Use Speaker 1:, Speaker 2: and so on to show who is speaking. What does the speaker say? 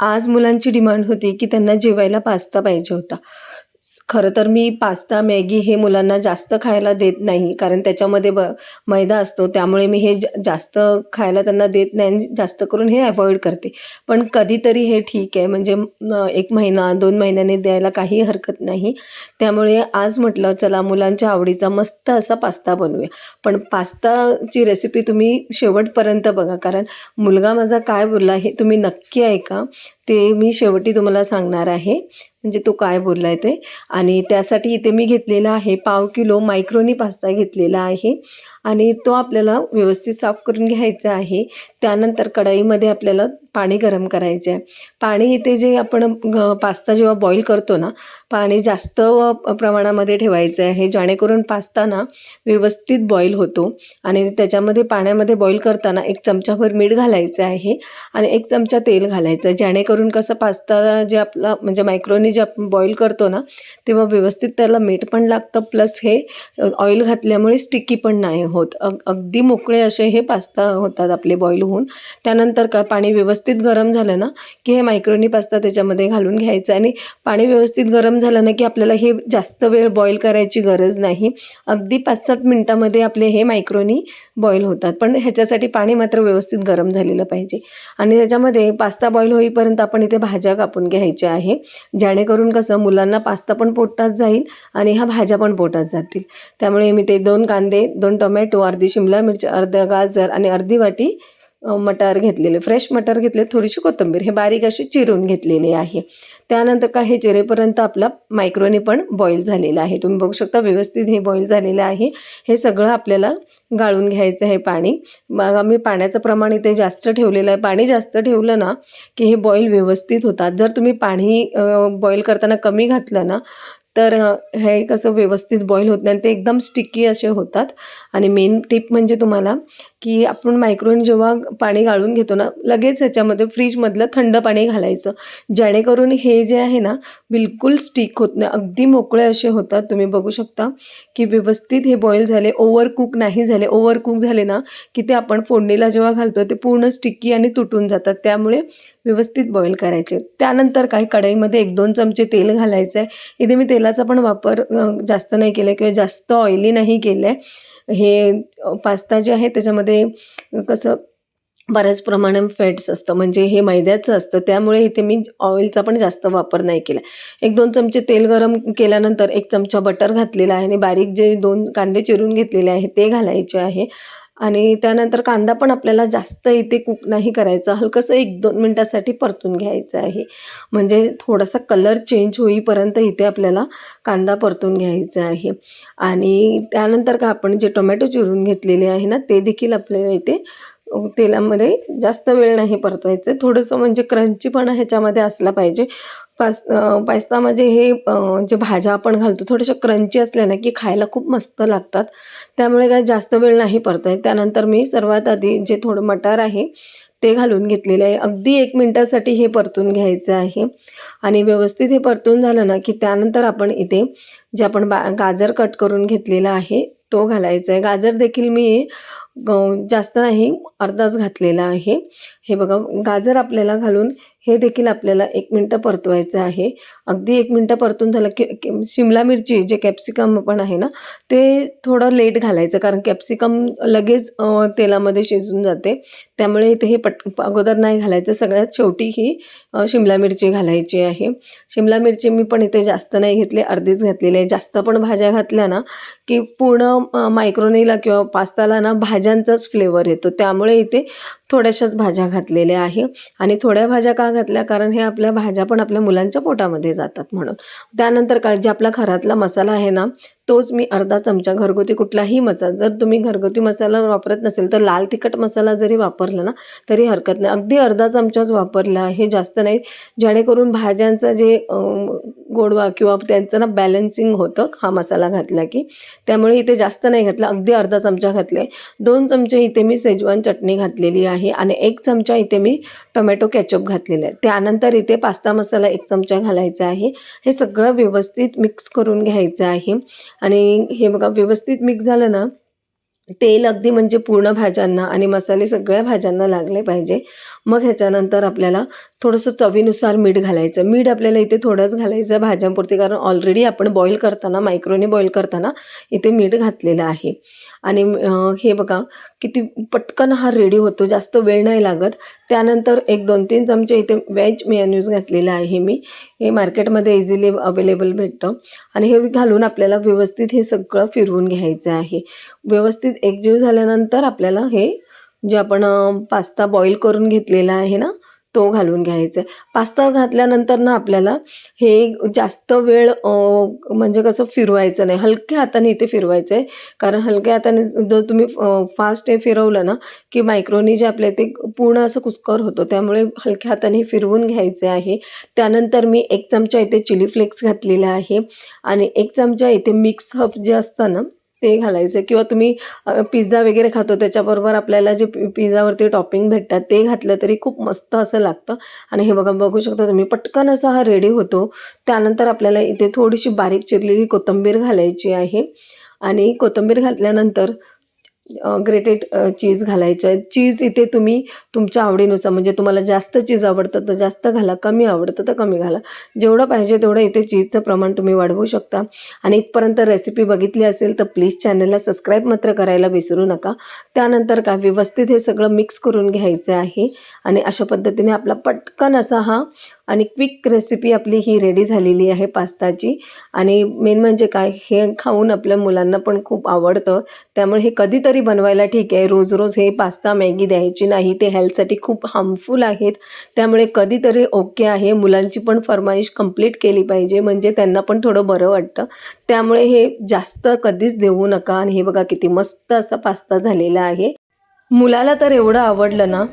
Speaker 1: आज मुलांची डिमांड होती की त्यांना जेवायला पास्ता पाहिजे होता. खरं तर मी पास्ता मॅगी हे मुलांना जास्त खायला देत नाही. कारण त्याच्यामध्ये ब मैदा असतो. त्यामुळे मी हे ज जास्त खायला त्यांना देत नाही आणि जास्त करून हे अवॉइड करते. पण कधीतरी हे ठीक आहे. म्हणजे एक महिना दोन महिन्याने द्यायला काही हरकत नाही. त्यामुळे आज म्हटलं चला मुलांच्या आवडीचा मस्त असा पास्ता बनवूया. पण पास्ताची रेसिपी तुम्ही शेवटपर्यंत बघा. कारण मुलगा माझा काय बोलला हे तुम्ही नक्की ऐका. ते मी शेवटी तुम्हाला सांगणार आहे. म्हणजे तो काय बोलला आहे ते. आणि त्यासाठी इथे मी घेतलेला आहे पाव किलो मायक्रोनी पास्ता घेतलेला आहे. आणि तो आपल्याला व्यवस्थित साफ करून घ्यायचा आहे. त्यानंतर कढईमध्ये आपल्याला पाणी गरम करायचे आहे पाणी इथे जे आपण पास्ता जेव्हा बॉईल करतो ना पाणी जास्त प्रमाणामध्ये ठेवायचं आहे जेणेकरून पास्ता ना व्यवस्थित बॉईल होतो. आणि त्याच्यामध्ये पाण्यामध्ये बॉईल करताना एक चमचाभर मीठ घालायचं आहे आणि एक चमचा तेल घालायचं. आहे जेणेकरून कसं पास्ता जे आपला म्हणजे मायक्रोनी जे आपण बॉईल करतो ना तेव्हा व्यवस्थित त्याला मीठ पण लागतं. प्लस हे ऑइल घातल्यामुळे स्टिकी पण नाही होत. अग अगदी मोकळे असे हे पास्ता होतात आपले बॉईल होऊन. त्यानंतर का पाणी व्यवस्थित गरम झालं ना की हे मायक्रोनी पास्ता त्याच्यामध्ये घालून घ्यायचं आणि पाणी व्यवस्थित गरम झालं ना की आपल्याला हे जास्त वेळ बॉईल करायची गरज नाही. अगदी पाच सात मिनटामध्ये आपले हे मायक्रोनी बॉईल होतात. पण ह्याच्यासाठी पाणी मात्र व्यवस्थित गरम झालेलं पाहिजे. आणि त्याच्यामध्ये पास्ता बॉईल होईपर्यंत आपण इथे भाज्या कापून घ्यायच्या आहे. जेणेकरून कसं मुलांना पास्ता पण पोटात जाईल आणि ह्या भाज्या पण पोटात जातील. त्यामुळे मी ते दोन कांदे दोन टोमॅटो अर्धी शिमला मिरची अर्धा गाजर आणि अर्धी वाटी मटार घेतलेले. फ्रेश मटार घेतले थोडीशी कोथिंबीर. हे बारीक अशी चिरून घेतलेली आहे. त्यानंतर काय हे चिरेपर्यंत आपला मायक्रोनी पण बॉईल झालेला आहे. तुम्ही बघू शकता व्यवस्थित हे बॉईल झालेलं आहे. हे सगळं आपल्याला गाळून घ्यायचं आहे पाणी. मग आम्ही पाण्याचं प्रमाण इथे जास्त ठेवलेलं आहे. पाणी जास्त ठेवलं ना की हे बॉईल व्यवस्थित होतात. जर तुम्ही पाणी बॉईल करताना कमी घातलं ना तर हे कसं व्यवस्थित बॉईल होत नाही आणि ते एकदम स्टिकी असे होतात. आणि मेन टिप म्हणजे तुम्हाला की आपण मायक्रोवेन जेव्हा पाणी गाळून घेतो ना लगेच ह्याच्यामध्ये फ्रीजमधलं थंड पाणी घालायचं. जेणेकरून हे जे आहे ना बिलकुल स्टिक होत नाही. अगदी मोकळे असे होतात. तुम्ही बघू शकता की व्यवस्थित हे बॉईल झाले ओव्हर कुक नाही झाले ओव्हर कुक झाले ना की ते आपण फोडणीला जेव्हा घालतो ते पूर्ण स्टिकी आणि तुटून जातात. त्यामुळे व्यवस्थित बॉईल करायचे. त्यानंतर काही कढईमध्ये एक दोन चमचे तेल घालायचं आहे इथे मी तेलाचा पण वापर जास्त नाही केला किंवा जास्त ऑइली नाही केलं आहे हे पास्ता जे आहे त्याच्यामध्ये कसं बऱ्याच प्रमाणात फॅट्स असतं. म्हणजे हे मैद्याचं असतं. त्यामुळे इथे मी ऑइलचा पण जास्त वापर नाही केला एक दोन चमचे तेल गरम केल्यानंतर एक चमचा बटर घातलेला आहे. आणि बारीक जे दोन कांदे चिरून घेतलेले आहे ते घालायचे आहे. आणि त्यानंतर कांदा पण आपल्याला जास्त इथे कुक नाही करायचा. हलकंसं एक दोन मिनटासाठी परतून घ्यायचं आहे. म्हणजे थोडासा कलर चेंज होईपर्यंत इथे आपल्याला कांदा परतून घ्यायचा आहे. आणि त्यानंतर का आपण जे टोमॅटो चिरून घेतलेले आहे ना ते देखील आपल्याला इथे तेलामध्ये जास्त वेळ नाही परतवायचं. थोडंसं म्हणजे क्रंचीपणा ह्याच्यामध्ये असला पाहिजे. पास पास्ता पास्तामध्ये हे जे भाज्या आपण घालतो थोड्याशा क्रंची असल्या ना की खायला खूप मस्त लागतात. त्यामुळे काय जास्त वेळ नाही परतवायचं. त्यानंतर मी सर्वात आधी जे थोडं मटार आहे ते घालून घेतलेलं आहे. अगदी एक मिनटासाठी हे परतून घ्यायचं आहे. आणि व्यवस्थित हे परतून झालं ना की त्यानंतर आपण इथे जे आपण बा गाजर कट करून घेतलेला आहे तो घालायचा आहे. गाजर देखील मी जास्त नाही अर्धाच घातलेला आहे. हे बघा गाजर आपल्याला घालून हे देखील आपल्याला एक मिनटं परतवायचं आहे. अगदी एक मिनटं परतून झालं की शिमला मिरची जे कॅप्सिकम पण आहे ना ते थोडं लेट घालायचं. कारण कॅप्सिकम लगेच तेलामध्ये शिजून जाते. त्यामुळे इथे हे पट अगोदर नाही घालायचं. सगळ्यात शेवटी ही शिमला मिरची घालायची आहे. शिमला मिरची मी पण इथे जास्त नाही घेतली अर्धीच घातलेली आहे. जास्त पण भाज्या घातल्या ना की पूर्ण अ, मायक्रोनीला किंवा पास्ताला ना भाज्यांचाच फ्लेवर येतो. त्यामुळे इथे थोड्याशाच भाज्या घातलेल्या आहे. आणि थोड्या भाज्या का घातल्या? कारण हे आपल्या भाज्या पण आपल्या मुलांच्या पोटामध्ये जातात म्हणून. त्यानंतर काय? जे आपला घरातला मसाला आहे ना तोच मी अर्धा चमचा घरगुती कुठलाही मसाला जर तुम्ही घरगुती मसाला वापरत नसेल तर लाल तिखट मसाला जरी वापरला ना तरी हरकत नाही. अगदी अर्धा चमचाच वापरला आहे जास्त नाही. जेणेकरून भाज्यांचं जे गोडवा किंवा त्यांचं ना बॅलन्सिंग होतं हा मसाला घातला की त्यामुळे इथे जास्त नाही घातला. अगदी अर्धा चमचा घातले. दोन चमचे इथे मी सेजवान चटणी घातलेली आहे आणि एक चमचा इथे मी टोमॅटो कॅचअप घातलेला आहे. त्यानंतर इथे पास्ता मसाला एक चमचा घालायचा आहे. हे सगळं व्यवस्थित मिक्स करून घ्यायचं आहे. आणि हे बघा व्यवस्थित मिक्स झालं ना तेल अगदी म्हणजे पूर्ण भाज्यांना आणि मसाले सगळ्या भाज्यांना लागले पाहिजे. मग ह्याच्यानंतर आपल्याला थोडंसं चवीनुसार मीठ घालायचं. मीठ आपल्याला इथे थोडंच घालायचं भाज्यांपुरती कारण ऑलरेडी आपण बॉईल करताना मायक्रोने बॉईल करताना इथे मीठ घातलेलं आहे. आणि हे बघा किती पटकन हा रेडी होतो जास्त वेळ नाही लागत. त्यानंतर एक दोन तीन चमचे इथे व्हेज मेयोनीज घातलेला आहे मी. हे मार्केटमध्ये इझिली अवेलेबल भेटतं. आणि हे घालून आपल्याला व्यवस्थित हे सगळं फिरवून घ्यायचं आहे. व्यवस्थित एकजीव झाल्यानंतर आपल्याला हे जे आपण पास्ता बॉईल करून घेतलेला आहे ना तो घालून घ्यायचा आहे पास्ता घातल्यानंतर ना आपल्याला हे जास्त वेळ म्हणजे कसं फिरवायचं नाही. हलक्या हाताने इथे फिरवायचं आहे कारण हलक्या हाताने जर तुम्ही फास्ट हे फिरवलं ना की मायक्रोनी जे आपल्या इथे पूर्ण असं कुस्कर होतं त्यामुळे हलक्या हाताने फिरवून घ्यायचे आहे. त्यानंतर मी एक चमचा इथे चिली फ्लेक्स घातलेला आहे. आणि एक चमचा इथे मिक्स हब जे असतं ना ते घालायचं किंवा तुम्ही पिझ्झा वगैरे खातो त्याच्याबरोबर आपल्याला जे पिझ्झावरती टॉपिंग भेटतात ते घातलं तरी खूप मस्त असं लागतं. आणि हे बघा बघू शकता तुम्ही पटकन असा हा रेडी होतो. त्यानंतर आपल्याला इथे थोडीशी बारीक चिरलेली कोथिंबीर घालायची आहे. आणि कोथिंबीर घातल्यानंतर ग्रेटेड चीज घालायचं. आहे चीज इथे तुम्ही तुमच्या आवडीनुसार म्हणजे तुम्हाला जास्त चीज आवडतं तर जास्त घाला कमी आवडतं तर कमी घाला. जेवढं पाहिजे तेवढं इथे चीजचं प्रमाण तुम्ही वाढवू शकता. आणि इथपर्यंत रेसिपी बघितली असेल तर प्लीज चॅनलला सबस्क्राईब मात्र करायला विसरू नका. त्यानंतर काय व्यवस्थित हे सगळं मिक्स करून घ्यायचं आहे. आणि अशा पद्धतीने आपला पटकन असा हा आणि क्विक रेसिपी आपली ही रेडी झालेली आहे पास्ताची. आणि मेन म्हणजे काय हे खाऊन आपल्या मुलांना पण खूप आवडतं. त्यामुळे हे कधीतरी बनवायला ठीक आहे. रोज रोज हे पास्ता मॅगी द्यायची नाही. ते हेल्थसाठी खूप हार्मफुल आहेत. त्यामुळे कधीतरी ओके आहे. मुलांची पण फरमाईश कंप्लीट केली पाहिजे. म्हणजे त्यांना पण थोडं बरं वाटतं. त्यामुळे हे जास्त कधीच देऊ नका. आणि हे बघा किती मस्त असा पास्ता झालेला आहे. मुलाला तर एवढं आवडलं ना